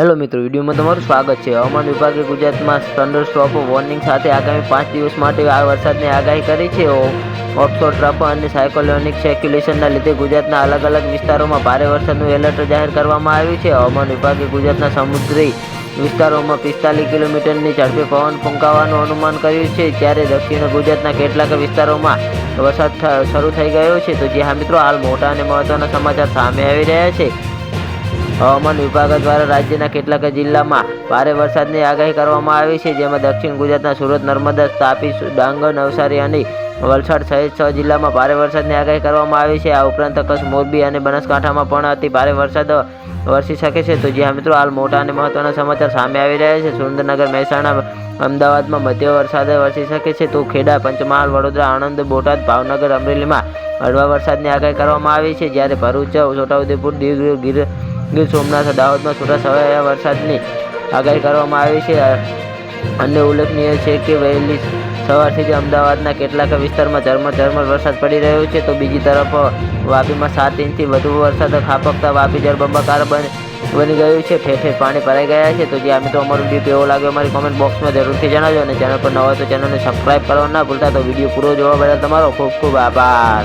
Hello મિત્રો, વિડીયોમાં તમારું સ્વાગત છે. હવામાન વિભાગે ગુજરાતમાં થંડર સ્ટોપ વોર્નિંગ સાથે આગામી પાંચ દિવસ માટે આ વરસાદની આગાહી કરી છે. ઓફશોર ટ્રફ અને સાયકોલોનિક સર્ક્યુલેશનના લીધે ગુજરાતના અલગ અલગ વિસ્તારોમાં ભારે વરસાદનું એલર્ટ જાહેર કરવામાં આવ્યું છે. હવામાન વિભાગે ગુજરાતના સમુદ્રી વિસ્તારોમાં પિસ્તાલીસ કિલોમીટરની ઝડપે પવન ફૂંકાવાનું અનુમાન કર્યું છે. ત્યારે દક્ષિણ ગુજરાતના કેટલાક વિસ્તારોમાં વરસાદ શરૂ થઈ ગયો છે. તો જે હા મિત્રો, હાલ મોટા અને મહત્ત્વના સમાચાર સામે આવી રહ્યા છે. હવામાન વિભાગ દ્વારા રાજ્યના કેટલાક જિલ્લામાં ભારે વરસાદની આગાહી કરવામાં આવી છે, જેમાં દક્ષિણ ગુજરાતના સુરત, નર્મદા, તાપી, ડાંગ, નવસારી અને વલસાડ સહિત છ જિલ્લામાં ભારે વરસાદની આગાહી કરવામાં આવી છે. આ ઉપરાંત કચ્છ, મોરબી અને બનાસકાંઠામાં પણ અતિ ભારે વરસાદ વરસી શકે છે. તો જ્યાં મિત્રો હાલ મોટા અને મહત્વના સમાચાર સામે આવી રહ્યા છે, સુરેન્દ્રનગર, મહેસાણા, અમદાવાદમાં મધ્ય વરસાદ વરસી શકે છે. તો ખેડા, પંચમહાલ, વડોદરા, આણંદ, બોટાદ, ભાવનગર, અમરેલીમાં હળવા વરસાદની આગાહી કરવામાં આવી છે. જ્યારે ભરૂચ, છોટાઉદેપુર, દીવ, ગીર ગીર સોમનાથ દાહોદમાં છૂટાછવાયા વરસાદની આગાહી કરવામાં આવી છે. અન્ય ઉલ્લેખનીય છે કે વહેલી સવારથી જ અમદાવાદના કેટલાક વિસ્તારમાં ઝરમર ઝરમર વરસાદ પડી રહ્યો છે. તો બીજી તરફ, વાપીમાં સાત ઇંચથી વધુ વરસાદ ખાપકતા વાપી જળબંબાકાર બની ગયું છે. ઠેર ઠેર પાણી ભરાઈ ગયા છે. તો જે આ મિત્રો અમારો વીડિયો કેવો લાગ્યો અમારી કોમેન્ટ બોક્સમાં જરૂરથી જણાવજો અને ચેનલ પર નવા હોય તો ચેનલને સબસ્ક્રાઈબ કરવા ના ભૂલતા. તો વીડિયો પૂરો જોવા બદલ તમારો ખૂબ ખૂબ આભાર.